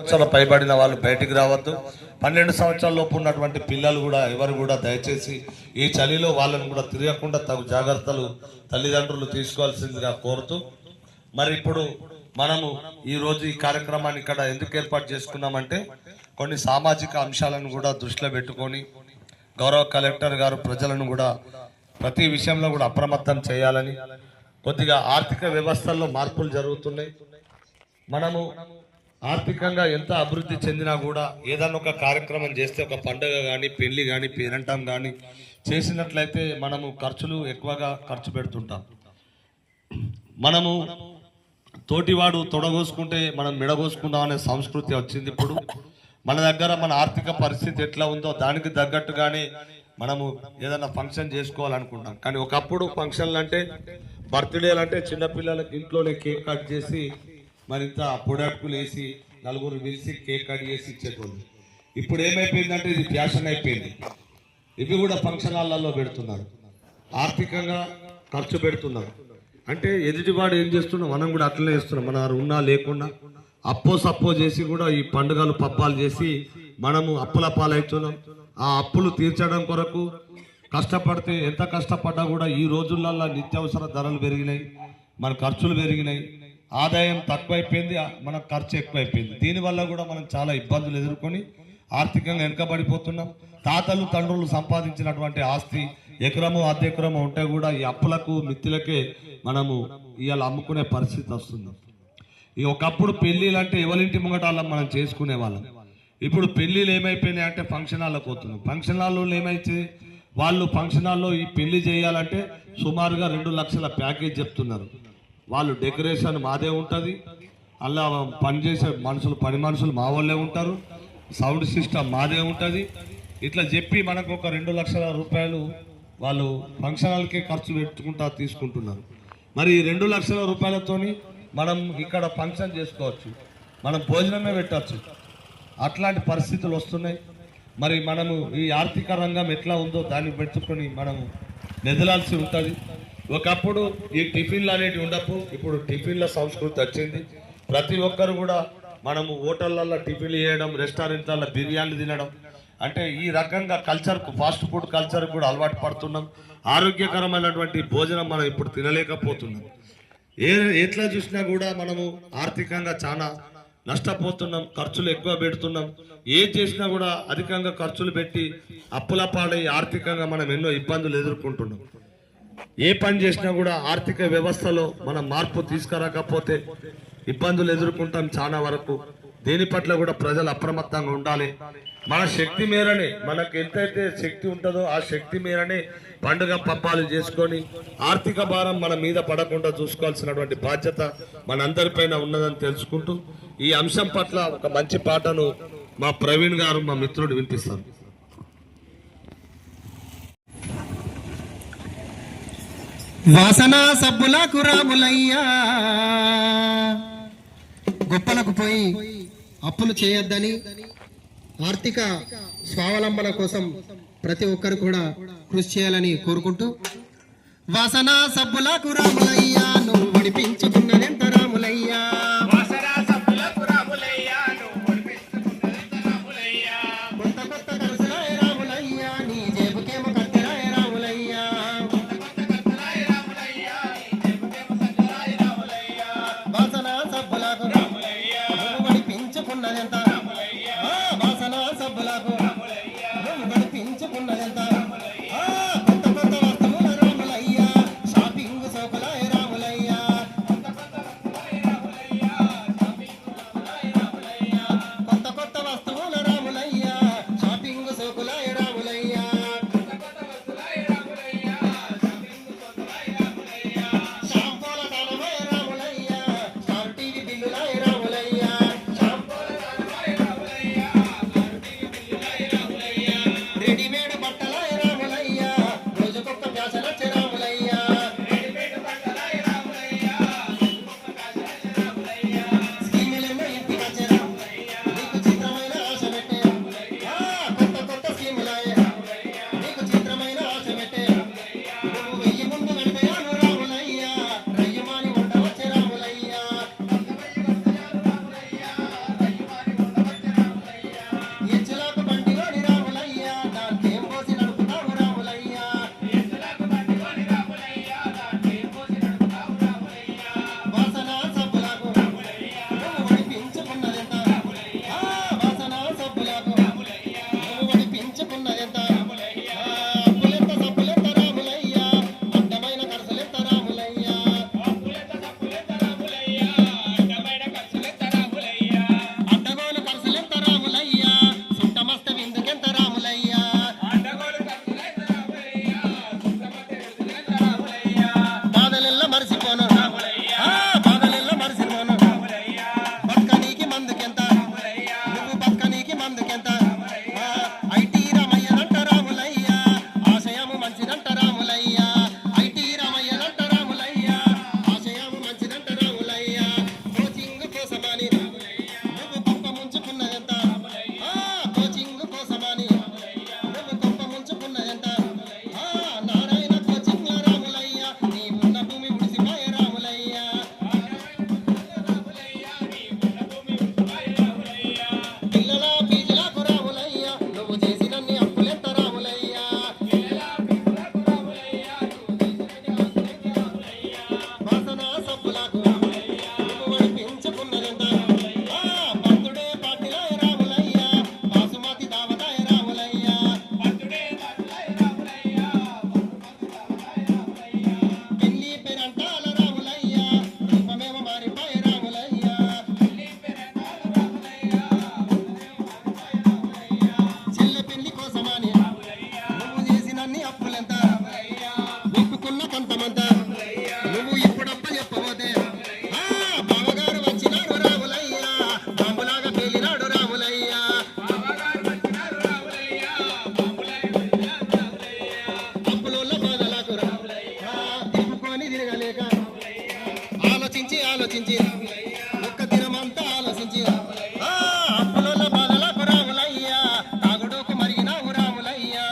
సంవత్సరాలు పైబడిన వాళ్ళు బయటికి రావద్దు. పన్నెండు సంవత్సరాల లోపు ఉన్నటువంటి పిల్లలు కూడా ఎవరు కూడా దయచేసి ఈ చలిలో వాళ్ళని కూడా తిరగకుండా తగు జాగ్రత్తలు తల్లిదండ్రులు తీసుకోవాల్సిందిగా కోరుతూ మరి ఇప్పుడు మనము ఈరోజు ఈ కార్యక్రమాన్ని ఇక్కడ ఎందుకు ఏర్పాటు చేసుకున్నామంటే కొన్ని సామాజిక అంశాలను కూడా దృష్టిలో పెట్టుకొని గౌరవ కలెక్టర్ గారు ప్రజలను కూడా ప్రతి విషయంలో కూడా అప్రమత్తం చేయాలని కొద్దిగా ఆర్థిక వ్యవస్థల్లో మార్పులు జరుగుతున్నాయి. మనము ఆర్థికంగా ఎంత అభివృద్ధి చెందినా కూడా ఏదైనా ఒక కార్యక్రమం చేస్తే ఒక పండుగ కానీ పెళ్ళి కానీ పేరంటం కానీ చేసినట్లయితే మనము ఖర్చులు ఎక్కువగా ఖర్చు పెడుతుంటాం. మనము తోటివాడు తొడగోసుకుంటే మనం మెడగోసుకుందాం అనే సంస్కృతి వచ్చింది ఇప్పుడు. మన దగ్గర మన ఆర్థిక పరిస్థితి ఎట్లా ఉందో దానికి తగ్గట్టుగానే మనము ఏదైనా ఫంక్షన్ చేసుకోవాలనుకుంటాం కానీ ఒకప్పుడు ఫంక్షన్లు అంటే బర్త్డేలు అంటే చిన్నపిల్లలకి ఇంట్లోనే కేక్ కట్ చేసి మరింత పొడాకులు వేసి నలుగురు పిలిచి కేక్ కట్ చేసి ఇచ్చేటోళ్ళు. ఇప్పుడు ఏమైపోయిందంటే ఇది ఫ్యాషన్ అయిపోయింది. ఇవి కూడా ఫంక్షన్ హాల్లో పెడుతున్నారు. ఆర్థికంగా ఖర్చు పెడుతున్నారు. అంటే ఎదుటివాడు ఏం చేస్తున్నాం మనం కూడా అట్లనే చేస్తున్నాం. మన ఉన్నా లేకుండా అప్పో సప్పో చేసి కూడా ఈ పండుగలు పప్పాలు చేసి మనము అప్పుల పాలవుతున్నాం ఆ అప్పులు తీర్చడం కొరకు కష్టపడితే ఎంత కష్టపడ్డా కూడా ఈ రోజులలో నిత్యావసర ధరలు పెరిగినాయి. మన ఖర్చులు పెరిగినాయి. ఆదాయం తక్కువైపోయింది మన ఖర్చు ఎక్కువైపోయింది. దీనివల్ల కూడా మనం చాలా ఇబ్బందులు ఎదుర్కొని ఆర్థికంగా వెనుకబడిపోతున్నాం. తాతలు తండ్రులు సంపాదించినటువంటి ఆస్తి ఎకరము అర్ధెకరము ఉంటే కూడా ఈ అప్పులకు మిత్తులకే మనము ఇవాళ అమ్ముకునే పరిస్థితి వస్తుంది. ఈ ఒకప్పుడు పెళ్ళిళ్ళు అంటే ఎవరింటి ముంగటాల మనం చేసుకునే వాళ్ళం. ఇప్పుడు పెళ్ళిళ్ళు ఏమైపోయినాయి అంటే ఫంక్షన్ హాల్లోకి పోతున్నాం. ఫంక్షన్ హాల్లో ఏమైతే వాళ్ళు ఫంక్షన్ హాల్లో ఈ పెళ్ళి చేయాలంటే సుమారుగా రెండు లక్షల ప్యాకేజ్ చెప్తున్నారు. వాళ్ళు డెకరేషన్ మాదే ఉంటుంది. అలా పనిచేసే మనుషులు పని మనుషులు మా వాళ్ళే ఉంటారు. సౌండ్ సిస్టమ్ మాదే ఉంటుంది. ఇట్లా చెప్పి మనకు ఒక రెండు లక్షల రూపాయలు వాళ్ళు ఫంక్షనల్కే ఖర్చు పెట్టుకుంటా తీసుకుంటున్నారు. మరి రెండు లక్షల రూపాయలతోని మనం ఇక్కడ ఫంక్షన్ చేసుకోవచ్చు. మనం భోజనమే పెట్టచ్చు. అట్లాంటి పరిస్థితులు వస్తున్నాయి. మరి మనము ఈ ఆర్థిక రంగం ఎట్లా ఉందో దాన్ని పెట్టుకొని మనము నిదలాల్సి ఉంటుంది. ఒకప్పుడు ఈ టిఫిన్లు అనేటివి ఉండపు ఇప్పుడు టిఫిన్ల సంస్కృతి వచ్చింది. ప్రతి ఒక్కరు కూడా మనము హోటళ్ళల్లో టిఫిన్లు వేయడం రెస్టారెంట్లలో బిర్యానీలు తినడం. అంటే ఈ రకంగా కల్చర్కు ఫాస్ట్ ఫుడ్ కల్చర్ కూడా అలవాటు పడుతున్నాం. ఆరోగ్యకరమైనటువంటి భోజనం మనం ఇప్పుడు తినలేకపోతున్నాం. ఏ ఎట్లా చూసినా కూడా మనము ఆర్థికంగా చాలా నష్టపోతున్నాం ఖర్చులు ఎక్కువ పెడుతున్నాం. ఏది చేసినా కూడా అధికంగా ఖర్చులు పెట్టి అప్పుల పాడై ఆర్థికంగా మనం ఎన్నో ఇబ్బందులు ఎదుర్కొంటున్నాం. ఏ పని చేసినా కూడా ఆర్థిక వ్యవస్థలో మనం మార్పు తీసుకురాకపోతే ఇబ్బందులు ఎదుర్కొంటాం చాలా వరకు. దేని పట్ల కూడా ప్రజలు అప్రమత్తంగా ఉండాలి. మన శక్తి మేరనే మనకు ఎంతైతే శక్తి ఉంటుందో ఆ శక్తి మేరనే పండుగ పప్పాలు చేసుకొని ఆర్థిక భారం మన మీద పడకుండా చూసుకోవాల్సినటువంటి బాధ్యత మనందరిపైన ఉన్నదని తెలుసుకుంటూ ఈ అంశం పట్ల ఒక మంచి పాటను మా ప్రవీణ్ గారు మా మిత్రుడు వినిపిస్తారు. వాసన సబ్బులకు రాములయ్యా గొప్పలకు పోయి అప్పులు చేయొద్దని ఆర్థిక స్వావలంబన కోసం ప్రతి ఒక్కరు కూడా కృషి చేయాలని కోరుకుంటూ వాసనా సబ్బులకు రాములయ్యా నువ్వు విడిపించుకున్నదెంత రాములయ్యా. ఆలసించి ఒక్క దినమంతా ఆలసించి అప్పుల బాధలకు రాములయ్యా తాగుడుకు మరిగినావు రాములయ్యా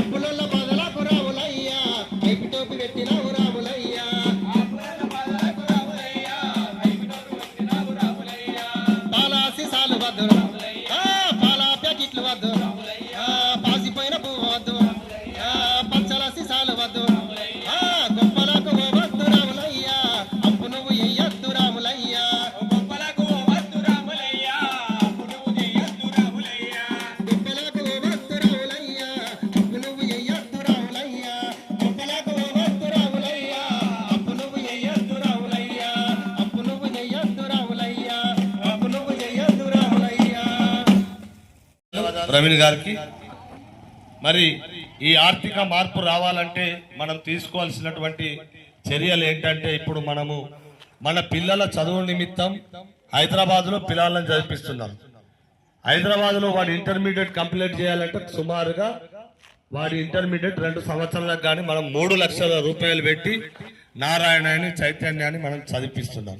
అప్పుల బాధలకు రాములయ్యా టోపి పెట్టినావు రాములయ్యా పాలాసి సాలు వద్దు. పాలా ప్యాకెట్లు వద్దు రాములయ్యా ప్రవీణ్ గారికి. మరి ఈ ఆర్థిక మార్పు రావాలంటే మనం తీసుకోవాల్సినటువంటి చర్యలు ఏంటంటే ఇప్పుడు మనము మన పిల్లల చదువు నిమిత్తం హైదరాబాద్లో పిల్లలను చదివిస్తున్నాం హైదరాబాద్లో వాడు ఇంటర్మీడియట్ కంప్లీట్ చేయాలంటే సుమారుగా వాడి ఇంటర్మీడియట్ రెండు సంవత్సరాలకు కానీ మనం మూడు లక్షల రూపాయలు పెట్టి నారాయణని చైతన్యాన్ని మనం చదివిస్తున్నాం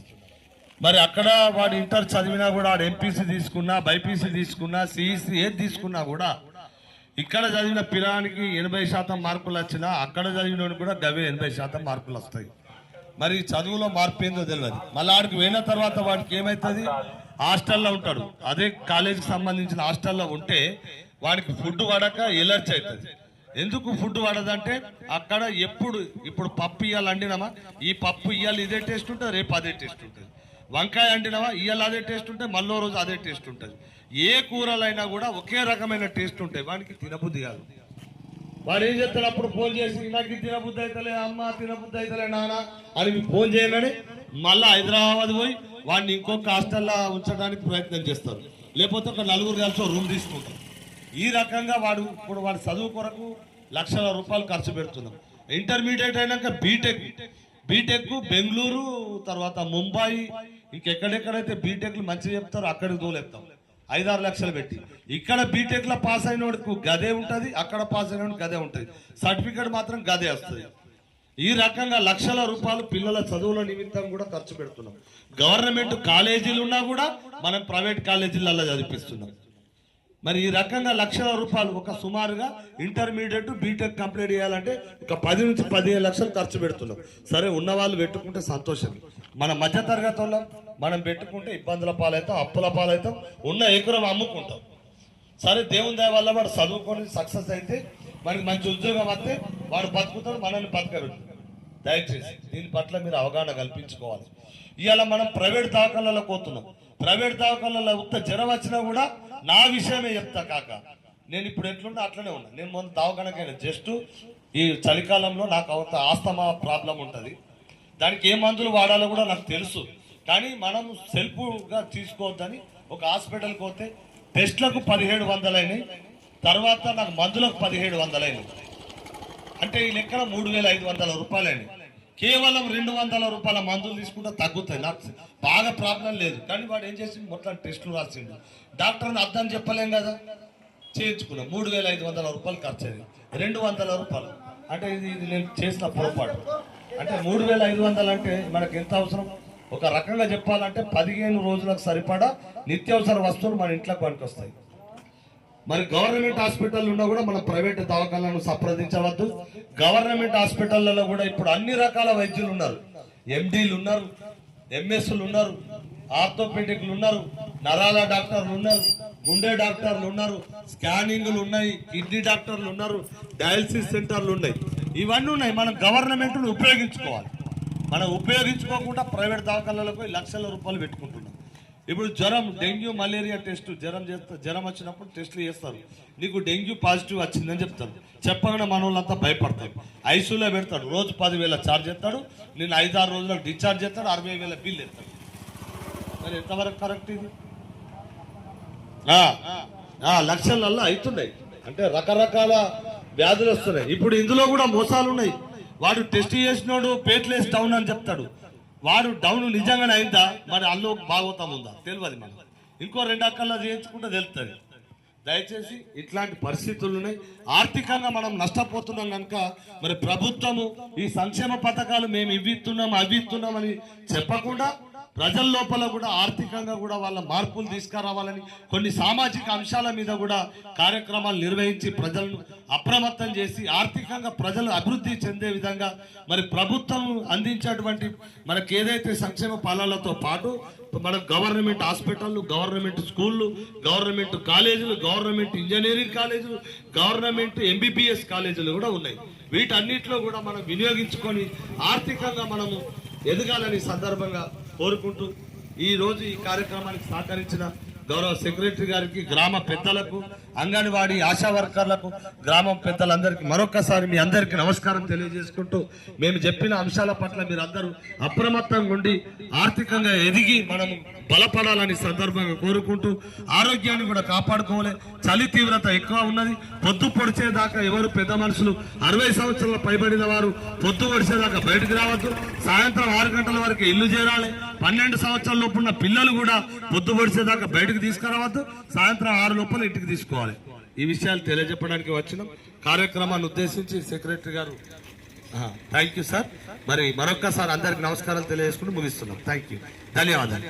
మరి అక్కడ వాడు ఇంటర్ చదివినా కూడా వాడు ఎంపీసీ తీసుకున్నా బైపీసీ తీసుకున్నా సిఈసీ ఏది తీసుకున్నా కూడా ఇక్కడ చదివిన పిల్లానికి ఎనభై శాతం మార్కులు వచ్చినా అక్కడ చదివిన కూడా గవే ఎనభై శాతం మార్కులు వస్తాయి. మరి చదువులో మార్పు ఏందో తెలియదు మళ్ళీ ఆడికి పోయిన తర్వాత వాడికి ఏమవుతుంది హాస్టల్లో ఉంటాడు. అదే కాలేజీకి సంబంధించిన హాస్టల్లో ఉంటే వాడికి ఫుడ్ పడక ఎలర్జీ అవుతుంది ఎందుకు ఫుడ్ పడదంటే అక్కడ ఎప్పుడు ఇప్పుడు పప్పు ఇవ్వాలి అండినామా ఈ పప్పు ఇయ్యాలి ఇదే టేస్ట్ ఉంటుంది రేపు అదే టేస్ట్ ఉంటుంది. వంకాయ అండినావా ఇయ్యాలి అదే టేస్ట్ ఉంటుంది మళ్ళో రోజు అదే టేస్ట్ ఉంటుంది. ఏ కూరలైనా కూడా ఒకే రకమైన టేస్ట్ ఉంటాయి. వానికి తినబుద్ధి కాదు. వాడు ఏం చేస్తాడు? అప్పుడు ఫోన్ చేసి నాకు తినబుద్ధి అవుతలే అమ్మ తినబుద్ధి అవుతలే నాన్న అని ఫోన్ చేయగానే మళ్ళీ హైదరాబాద్ పోయి వాడిని ఇంకొక హాస్టల్లో ఉంచడానికి ప్రయత్నం చేస్తారు. లేకపోతే ఒక నలుగురు కలిసి రూమ్ తీసుకుంటారు. ఈ రకంగా వాడు ఇప్పుడు వాడి చదువు కొరకు లక్షల రూపాయలు ఖర్చు పెడుతున్నాం. ఇంటర్మీడియట్ అయినాక బీటెక్ బీటెక్ బెంగళూరు తర్వాత ముంబాయి ఇంకెక్కడెక్కడైతే బీటెక్లు మంచిగా చెప్తారో అక్కడికి దూలేపుతాం ఐదారు లక్షలు పెట్టి. ఇక్కడ బీటెక్లో పాస్ అయిన వాడికి గదే ఉంటుంది అక్కడ పాస్ అయిన వాడికి గదే ఉంటుంది. సర్టిఫికేట్ మాత్రం గదే వస్తుంది. ఈ రకంగా లక్షల రూపాయలు పిల్లల చదువుల నిమిత్తం కూడా ఖర్చు పెడుతున్నాం. గవర్నమెంట్ కాలేజీలు ఉన్నా కూడా మనం ప్రైవేట్ కాలేజీలలో చదివిస్తున్నాం మరి ఈ రకంగా లక్షల రూపాయలు ఒక సుమారుగా ఇంటర్మీడియట్ బీటెక్ కంప్లీట్ చేయాలంటే ఒక పది నుంచి పదిహేను లక్షలు ఖర్చు పెడుతున్నాం. సరే ఉన్న వాళ్ళు పెట్టుకుంటే సంతోషం మన మధ్య తరగతి వాళ్ళం మనం పెట్టుకుంటే ఇబ్బందుల పాలవుతాం అప్పుల పాలవుతాం ఉన్న ఎకరం అమ్ముకుంటాం. సరే దేవుని దయ వల్ల వాడు చదువుకొని సక్సెస్ అయితే మనకి మంచి ఉద్యోగం వస్తే వాడు బతుకుతాడు మనల్ని బతకబెట్టు దయచేసి దీని పట్ల మీరు అవగాహన కల్పించుకోవాలి. ఇవాళ మనం ప్రైవేట్ దాఖలలో పోతున్నాం. ప్రైవేట్ దాఖలలో ఉత్త జ్వరం వచ్చినా కూడా నా విషయమే చెప్తా కాక. నేను ఇప్పుడు ఎట్లున్నా అట్లనే ఉన్నా. నేను మొన్న దవాఖానకైనా జస్ట్ ఈ చలికాలంలో నాకు ఒక ఆస్తమా ప్రాబ్లం ఉంటుంది. దానికి ఏ మందులు వాడాలో కూడా నాకు తెలుసు. కానీ మనం సెల్ఫ్గా తీసుకోవద్దని ఒక హాస్పిటల్కి పోతే టెస్ట్లకు పదిహేడు వందలైనవి తర్వాత నాకు మందులకు పదిహేడు వందలైనవి అంటే ఈ లెక్కన మూడు వేల ఐదు వందల రూపాయలని కేవలం రెండు వందల రూపాయల మందులు తీసుకుంటే తగ్గుతాయి. నాకు బాగా ప్రాబ్లం లేదు. కానీ వాడు ఏం చేసి మొత్తం టెస్టులు రాసిండు. డాక్టర్ని అర్థం చెప్పలేం కదా? చేయించుకున్నాం. మూడు వేల ఐదు వందల రూపాయలు ఖర్చు అయింది రెండు వందల రూపాయలు. అంటే ఇది ఇది నేను చేసిన పొరపాటు. అంటే మూడు వేల ఐదు వందలు అంటే మనకు ఎంత అవసరం? ఒక రకంగా చెప్పాలంటే పదిహేను రోజులకు సరిపడా నిత్యావసర వస్తువులు మన ఇంట్లోకి పనికొస్తాయి. మరి గవర్నమెంట్ హాస్పిటల్ ఉన్నా కూడా మనం ప్రైవేట్ దవాఖానాలను సంప్రదించవద్దు. గవర్నమెంట్ హాస్పిటల్లో కూడా ఇప్పుడు అన్ని రకాల వైద్యులు ఉన్నారు. ఎండీలు ఉన్నారు ఎంఎస్లు ఉన్నారు ఆర్థోపెడిక్లు ఉన్నారు నరాల డాక్టర్లు ఉన్నారు గుండె డాక్టర్లు ఉన్నారు స్కానింగ్లు ఉన్నాయి కిడ్నీ డాక్టర్లు ఉన్నారు డయాలసిస్ సెంటర్లు ఉన్నాయి. ఇవన్నీ ఉన్నాయి. మనం గవర్నమెంట్ను ఉపయోగించుకోవాలి. మనం ఉపయోగించుకోకుండా ప్రైవేట్ దవాఖానాలకు లక్షల రూపాయలు పెట్టుకుంటున్నాం. ఇప్పుడు జ్వరం డెంగ్యూ మలేరియా టెస్ట్ జ్వరం చేస్తే జ్వరం వచ్చినప్పుడు టెస్టులు చేస్తారు. నీకు డెంగ్యూ పాజిటివ్ వచ్చిందని చెప్తారు. చెప్పగానే మన వాళ్ళంతా భయపడతారు. ఐసీయూలో పెడతాడు. రోజు పదివేల ఛార్జ్ చేస్తాడు. నేను ఐదారు రోజులకు డిశ్చార్జ్ చేస్తాడు. అరవై వేల బిల్ ఎత్తాడు మరి ఎంతవరకు కరెక్ట్ ఇది? లక్షలల్లో లక్షలలో అవుతున్నాయి. అంటే రకరకాల వ్యాధులు వస్తున్నాయి. ఇప్పుడు ఇందులో కూడా మోసాలు ఉన్నాయి. వాడు టెస్ట్ చేసినోడు పేట్లేస్ డౌన్ అని చెప్తాడు. వాడు డౌన్ నిజంగానే అయిందా? మరి అల్లో భాగవతం ఉందా? తెలియదు మనం ఇంకో రెండు అక్కల్లో చేయించుకుంటే తెలుస్తుంది దయచేసి ఇట్లాంటి పరిస్థితులు ఉన్నాయి. ఆర్థికంగా మనం నష్టపోతున్నాం కనుక మరి ప్రభుత్వము ఈ సంక్షేమ పథకాలు మేము ఇవి ఇస్తున్నాం అవి ఇస్తున్నామని చెప్పకుండా ప్రజల లోపల కూడా ఆర్థికంగా కూడా వాళ్ళ మార్పులు తీసుకురావాలని కొన్ని సామాజిక అంశాల మీద కూడా కార్యక్రమాలు నిర్వహించి ప్రజలను అప్రమత్తం చేసి ఆర్థికంగా ప్రజలు అభివృద్ధి చెందే విధంగా మరి ప్రభుత్వం అందించేటువంటి మనకి ఏదైతే సంక్షేమ పాలనలతో పాటు మన గవర్నమెంట్ హాస్పిటళ్ళు గవర్నమెంట్ స్కూళ్ళు గవర్నమెంట్ కాలేజీలు గవర్నమెంట్ ఇంజనీరింగ్ కాలేజీలు గవర్నమెంట్ ఎంబీబీఎస్ కాలేజీలు కూడా ఉన్నాయి. వీటన్నిటిలో కూడా మనం వినియోగించుకొని ఆర్థికంగా మనము ఎదగాలని సందర్భంగా కోరుకుంటూ ఈ రోజు ఈ కార్యక్రమానికి సహకరించిన గౌరవ సెక్రటరీ గారికి గ్రామ పెద్దలకు అంగన్వాడీ ఆశా వర్కర్లకు గ్రామం పెద్దలందరికీ మరొకసారి మీ అందరికీ నమస్కారం తెలియజేసుకుంటూ మేము చెప్పిన అంశాల పట్ల మీరందరూ అప్రమత్తంగా ఉండి ఆర్థికంగా ఎదిగి మనం బలపడాలని సందర్భంగా కోరుకుంటూ ఆరోగ్యాన్ని కూడా కాపాడుకోవాలి. చలి తీవ్రత ఎక్కువ ఉన్నది. పొద్దు పొడిచేదాకా ఎవరు పెద్ద మనుషులు అరవై సంవత్సరాల పైబడిన వారు పొద్దు పొడిచేదాకా బయటకు రావద్దు. సాయంత్రం ఆరు గంటల వరకు ఇల్లు చేరాలి. పన్నెండు సంవత్సరాల లోపు ఉన్న పిల్లలు కూడా పొద్దు పొడిచేదాకా బయటకు తీసుకురావద్దు. సాయంత్రం ఆరు లోపల ఇంటికి తీసుకోవాలి. ఈ విషయాలు తెలియజెప్పడానికి వచ్చినాం. కార్యక్రమాన్ని ఉద్దేశించి సెక్రటరీ గారు థ్యాంక్ యూ సార్. మరి మరొక్కసారి అందరికి నమస్కారాలు తెలియజేసుకుంటూ ముగిస్తున్నాం. థ్యాంక్ యూ ధన్యవాదాలు.